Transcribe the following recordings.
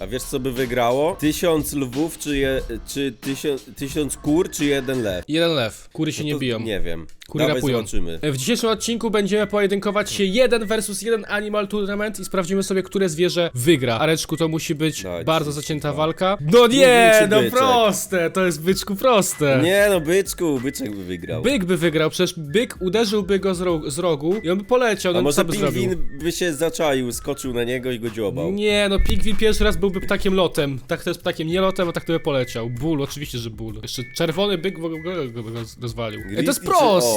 A wiesz co by wygrało? Tysiąc lwów, czy, je, czy tysiąc, tysiąc kur, czy jeden lew? Jeden lew. Kury się No nie to biją. Nie wiem. Kury Dawaj rapują. zobaczymy. W dzisiejszym odcinku będziemy pojedynkować się jeden versus jeden Animal Tournament i sprawdzimy sobie, które zwierzę wygra. Areczku, to musi być Dajcie bardzo zacięta walka. No nie, Mówił ci no byczek. proste, to jest byczku proste. Nie no, byczku, byczek by wygrał. Byk by wygrał, przecież byk uderzyłby go z, ro z rogu i on by poleciał, A no może co by zrobił? pingwin by się zaczaił, skoczył na niego i go dziobał. Nie, no pingwin pierwszy raz byłby ptakiem lotem. Tak to jest ptakiem nie lotem, a tak to by poleciał. Ból, oczywiście, że ból. Jeszcze czerwony byk w ogóle go roz- rozwalił. Ej, to jest Grizzly czy- proste!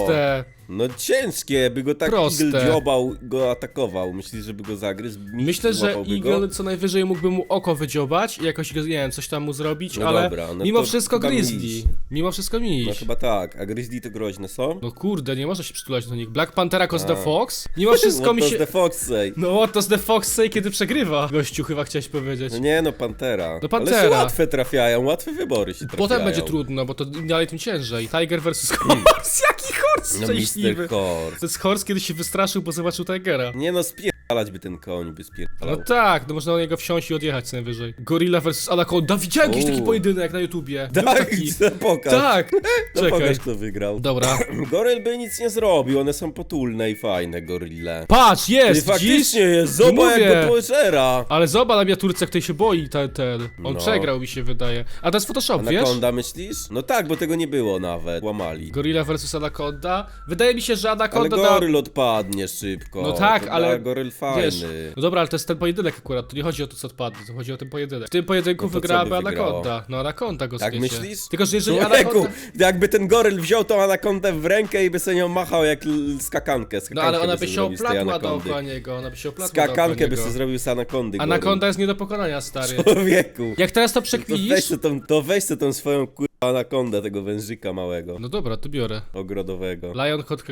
No ciężkie, by go tak Proste. Eagle dziobał, go atakował. Myślisz, żeby go zagryzł? Myślę, że złapałby Eagle Go? co najwyżej mógłby mu oko wydziobać i jakoś, go, nie wiem, coś tam mu zrobić, No ale dobra, no mimo to wszystko chyba Grizzly. Mimo wszystko No miś. chyba tak, a Grizzly to groźne są? No kurde, nie można się przytulać do nich. Black Pantera Cause the A. Fox? Mimo wszystko What mi does się... the fox say? No what does the Fox say, kiedy przegrywa? Gościu, chyba chciałeś powiedzieć. No nie no, Pantera. No Pantera. Ale się łatwe trafiają, łatwe wybory się trafiają. Potem będzie trudno, bo to im dalej tym ciężej. Tiger versus Horse, jaki Horse No szczęśliwy. Mr. Horse. To jest Horse, kiedy się wystraszył, bo zobaczył Tigera. Nie no, spierdalać by ten koń, by No spierdalał. tak, no można na niego wsiąść i odjechać co najwyżej. Gorilla vs Anaconda, widziałem jakiś taki Uuu. pojedynek na YouTubie. Był tak, taki. pokaż. Tak, No czekaj. pokaż kto wygrał. Dobra. Goryl by nic nie zrobił, one są potulne i fajne, gorille. Patrz, jest, faktycznie widzisz? jest, No zobacz mówię. jak go pożera. Ale zobacz na miniaturce, ktoś się boi, ten, ten. On No. przegrał, mi się wydaje. A to jest Photoshop, wiesz? Anaconda myślisz? No tak, bo tego nie było nawet, łamali. Gorilla vs Anaconda. Wydaje mi się, że Ale Anaconda da... goryl odpadnie szybko. No tak, to ale Goryl fajny. Wiesz, no dobra, ale to jest ten pojedynek akurat, to nie chodzi o to, co odpadnie, to chodzi o ten pojedynek. W tym pojedynku No to co wygrałaby by wygrało? Anaconda. No Anaconda go Tak zgniecie. myślisz? Tylko, że jeżeli Człowieku, Anaconda... jakby ten goryl wziął tą anakondę w rękę i by sobie nią machał jak l- skakankę. skakankę No ale ona by sobie się zrobił z tej oplatła anakondy. dookoła niego, ona by się oplatła dookoła Skakankę by niego. sobie zrobił z anakondy goryl. Anakonda jest nie do pokonania, stary. Człowieku. Jak teraz to To weź przekminisz... se tą, to weź se tą swoją kurwa anakondę tego wężyka małego, No dobra, to biorę. ogrodowego. Lion hot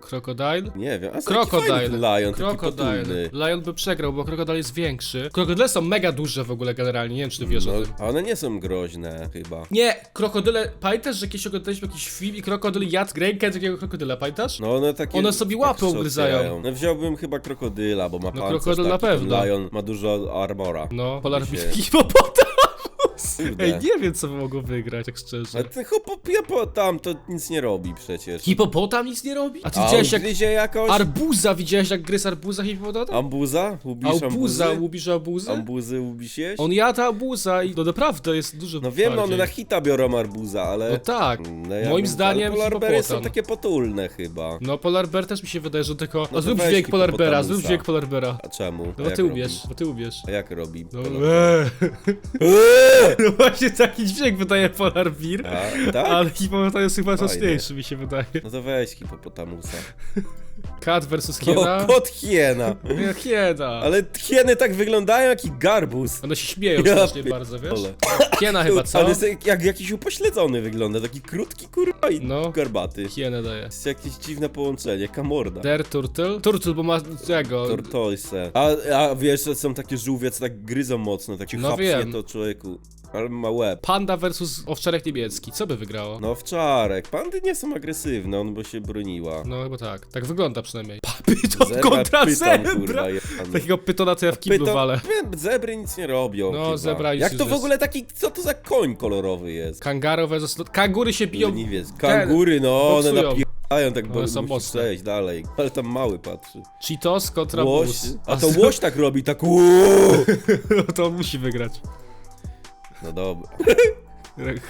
Crocodile? Nie wiem, a co taki fajny ten lion, taki Crocodile. Lion by przegrał, bo krokodyl jest większy. Krokodyle są mega duże w ogóle generalnie, nie wiem czy ty wiesz No, o tym. a one nie są groźne chyba. Nie, krokodyle, pamiętasz, że kiedyś oglądaliśmy jakiś film i krokodyl jadł rękę drugiego krokodyla, pamiętasz? No one takie... One sobie łapy tak się ugryzają. otwierają. No wziąłbym chyba krokodyla, bo ma No, pancerz krokodyl na taki, ten pewno. Lion ma dużo armora. No, polar się- hipopotamus! Kurde. Ej, nie wiem co by mogło wygrać, tak szczerze. Ale ten hopopia tam to nic nie robi przecież. Hipopotam nic nie robi? A ty A widziałeś jak gryzie jakoś? arbuza, widziałeś jak gryz arbuza hipopotam? Ambuza? Lubisz Arbuza, ambuzy? lubisz arbuzy? Ambuzy lubisz jeść? On jada arbuza i no naprawdę jest dużo No wiem, no one bardziej. na hita biorą arbuza, ale... No tak. No ja Moim bym- zdaniem ale Polarbery są hipopotam. takie potulne chyba. No Polar Bear też mi się wydaje, że tylko... No to zrób weź dźwięk Polar Beara, hipopotamusa. zrób dźwięk Polar Beara. A czemu? No A bo jak ty robi? umiesz, bo ty umiesz. A jak robi? No, Polar- eee. Eee! no właśnie taki dźwięk wydaje Polar Bear, A, tak? ale hipopotam jest chyba Fajnie. mi się wydaje. No to weź hipopotamusa. Kat versus hiena. kot hiena. Nie, hiena. Ale hieny tak wyglądają jak i garbus. One się śmieją Ja strasznie pier- bardzo, wiesz? Ole. Hiena chyba, co? Ale jest jak, jak jakiś upośledzony wygląda, taki krótki kurwa i No. garbaty. Hienę daje. Jest jakieś dziwne połączenie, kamorda. Der Turtle? Turtle, bo ma tego... Tortoise. A, a wiesz, że są takie żółwie, co tak gryzą mocno, tak ci No chapsie wiem. to człowieku. Ale ma łeb. Panda versus owczarek niemiecki. Co by wygrało? No wczarek. Pandy nie są agresywne, on by się broniła. No chyba tak. Tak wygląda przynajmniej. Pa, pyton Zebra kontra pyton, kurwa, zebra! jebany. Takiego pytona to ja w kiblu Pyton- walę. Nie, Zebry nic nie robią. No, chyba. zebra nic Jak to w ogóle taki, co to za koń kolorowy jest? Kangaro versus... Kangury się biją... Nie wiesz, kangury, no, one boksują. napierają, tak bo One są musisz mocne. przejść dalej. Ale tam mały patrzy. Cheetos kontra Łoś. bus. A to łoś tak robi, tak uuu. To on musi wygrać. No dobra.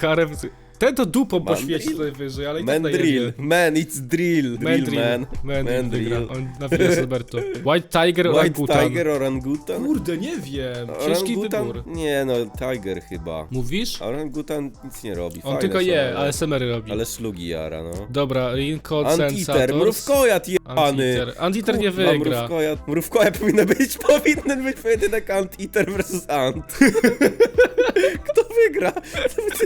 Harem... Ten to dupą Man poświeci drill. tutaj wyżej, ale i tak Man drill, nie. man, it's drill, drill man. Man drill Man drill. On nawija z Roberto. White Tiger White orangutan. tiger, orangutan? Kurde, nie wiem. Ciężki Orangutan? wybór. Nie no, tiger chyba. Mówisz? Orangutan nic nie robi. On Fajne tylko są, je, ale, semery robi. ale szlugi jara, no. Dobra, Rinko Anteater, Sensators. mrówkojat jebany. Anteater nie Kurwa, wygra. Mrówkojat, mrówkojat powinno być, powinien być pojedynek Anteater versus Ant. Wygra?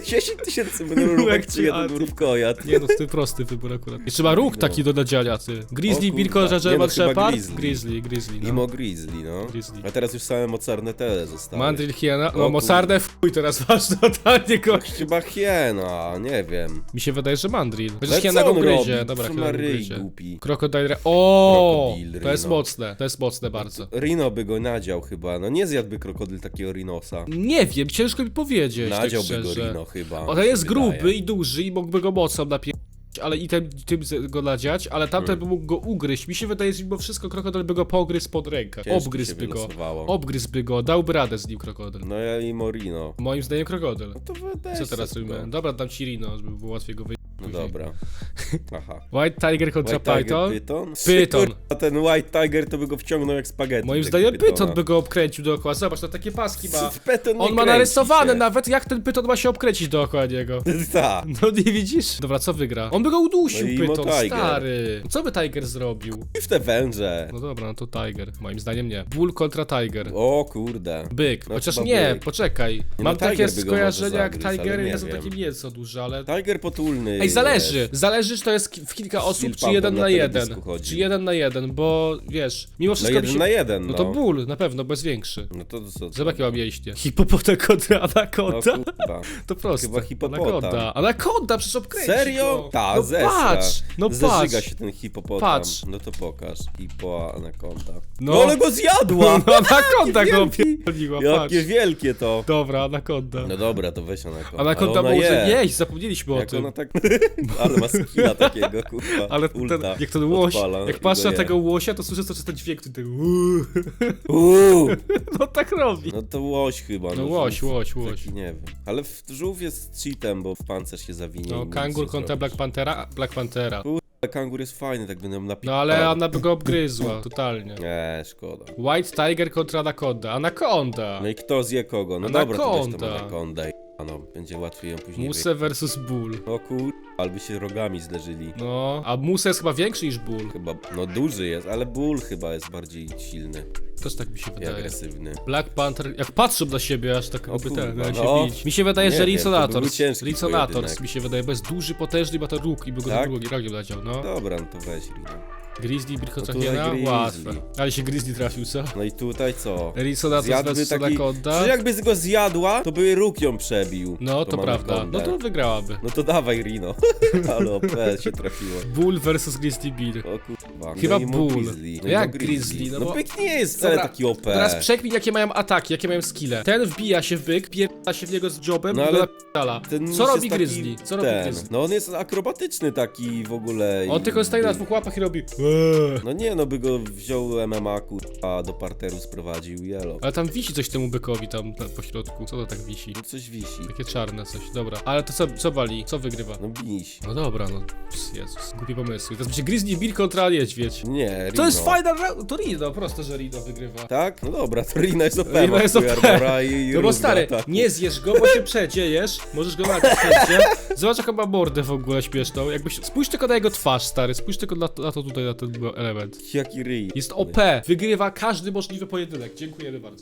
10 tysięcy mrówek czy jeden mrówkojad? Nie no, to prosty wybór akurat. I trzeba róg taki do nadziania, ty. Grizzly, Birko, no, chyba Shepard? Grizzly. Grizzly, Grizzly, no. Imo Grizzly, no. Grizzly. A teraz już same mocarne tele zostały. Mandrill, Hiena, no mocarne w chuj teraz masz totalnie gość. Chyba hiena, nie wiem. Mi się wydaje, że Mandrill. Chociaż Hiena go gryzie. Dobra, Hiena go gryzie. głupi? Krokodyl, o, to jest mocne, to jest mocne bardzo. Rino by go nadział chyba, no nie zjadłby krokodyl takiego rinosa. Nie wiem, ciężko mi powiedzieć, Nadziałby go szczerze. Rino chyba. Mi się jest wydaje. gruby i duży i mógłby go mocą napierdolić, ale i tym, tym z- go nadziać, ale tamten Hmm. by mógł go ugryźć. Mi się wydaje, że mimo wszystko krokodyl by go pogryzł pod rękę. Ciężko się Obgryzłby go. wylosowało. Obgryzłby go, dałby radę z nim krokodyl. No ja i Morino. Moim zdaniem krokodyl. No to weź Co teraz sobie robimy? go. Dobra, dam ci Rino, żeby było łatwiej go wyjść. No dobra. Aha. White Tiger kontra White Tiger, Python. Python? Python. A ten White Tiger to by go wciągnął jak spaghetti. Moim tego zdaniem Python Pythona. by go obkręcił dookoła. Zobacz, to takie paski ma. Python nie On ma kręci narysowane się. nawet, jak ten Python ma się obkręcić dookoła niego. Tak. No nie widzisz? Dobra, co wygra? On by go udusił, No i Python, Tiger. stary. Co by Tiger zrobił? I w te węże. No dobra, no to Tiger. Moim zdaniem nie. Bull kontra Tiger. O kurde. Byk. No Chociaż chyba nie, byk. poczekaj. no Mam Tiger takie by go może skojarzenia jak zagryzł, ale Tigery nie nie są wiem. takie mięso duże, ale... Tiger potulny. Ej, zależy. jest. Zależy, czy to jest ki- w kilka osób, czy jeden na na jeden. teledysku chodzi. Czy jeden na jeden, bo wiesz, mimo No wszystko jeden mi się... na jeden, no. No to ból, na pewno, bez większy. No to co? Zobacz jakie mam kontra No anakonda. kurwa. To proste. Chyba hipopotam. Anakonda. Anakonda, przecież obkręci Serio? go. Ta, no zesra. patrz, no Zażyga patrz. się ten hipopotam. Patrz. No to pokaż. Hipo anakonda. No. No, ale go zjadła! No anakonda go wielki. opierdoliła, patrz. Jakie wielkie to. Dobra, anakonda. No dobra, to weź anakonda. Anakonda Ale ona może je. jeść, zapomnieliśmy o Jak tym. ona tak... Ale ma skilla takiego, kurwa. Ale ten, ulta jak ten łoś, jak i patrzę na tego łosia, to słyszę cały ten dźwięk tutaj. uuu. Uuu, No tak robi. no to łoś chyba. No łoś, żółw łoś, łoś. Taki, nie wiem. Ale w, żółw jest cheatem, bo w pancerz się zawinie. No, kangur kontra. Black Panthera, Black Panthera. Ale kangur jest fajny, tak będę napisał. No ale ona by go obgryzła, totalnie. Nie, szkoda. White Tiger kontra Anaconda. Anaconda! No i kto zje kogo? No dobra, to weź tą anakondę. No, będzie łatwiej ją później Muse versus Bull. O kur... alby się rogami zderzyli. No, a Muse jest chyba większy niż Bull. Chyba, no duży jest, ale ból chyba jest bardziej silny Też tak mi się i wydaje. agresywny. Black Panther, jak patrzą na siebie, aż tak jakby kurwa, ten, miałem się no. bić. Mi się wydaje, Nie że wiem, to ciężki pojedynek. mi się wydaje, bo jest duży, potężny ma to róg i by go Tak? drugim rogiem leciał, no. Dobra, no to weź Rino. Grizzly, Birko No? Grizzly. Łatwe. Ale się Grizzly trafił, co? No i tutaj co? Risonators Zjadłby versus taki... Anaconda? Przecież jakby go zjadła, to by róg ją przebił. No, to tą prawda. anakondę. No to wygrałaby. No to dawaj Rino. Ale OP się trafiło. Bull versus Grizzly Bear. O kurwa. Chyba no i Bull. Grizzly. No i jak Grizzly? No No, bo- byk nie jest wcale Dobra, taki OP. Teraz przekmin jakie mają ataki, jakie mają skille. Ten wbija się w byk, pierdala się w niego z jobem No i ale napierdala. Ten Co robi jest taki Grizzly? Co robi ten. Grizzly? No on jest akrobatyczny taki w ogóle. On tylko staje na dwóch łapach i robi "Eee". No nie, no by go wziął MMA kurwa do parteru sprowadził yellow. Ale tam wisi coś temu bykowi tam na pośrodku. Co to tak wisi? No coś wisi. Takie czarne coś, dobra. Ale to co, co wali? Co wygrywa? No biś. No dobra, no. Ps, Jezus, głupie pomysły. Teraz będzie Grizzly Bear kontra niedźwiedź. Nie, Rino. To jest fajna ra- To Rino, proste, że Rino wygrywa. Tak? No dobra, to Rino jest OP. Rino jest OP. armora i, i No bo stary, ataku. nie zjesz go, bo się przeciejesz, możesz go napić wszędzie. Zobacz jaką ma mordę w ogóle śmieszną. Jakbyś, spójrz tylko na jego twarz, stary, spójrz tylko na, na to tutaj, na ten element. Jaki ryj. Jest OP, wygrywa każdy możliwy pojedynek. Dziękujemy bardzo.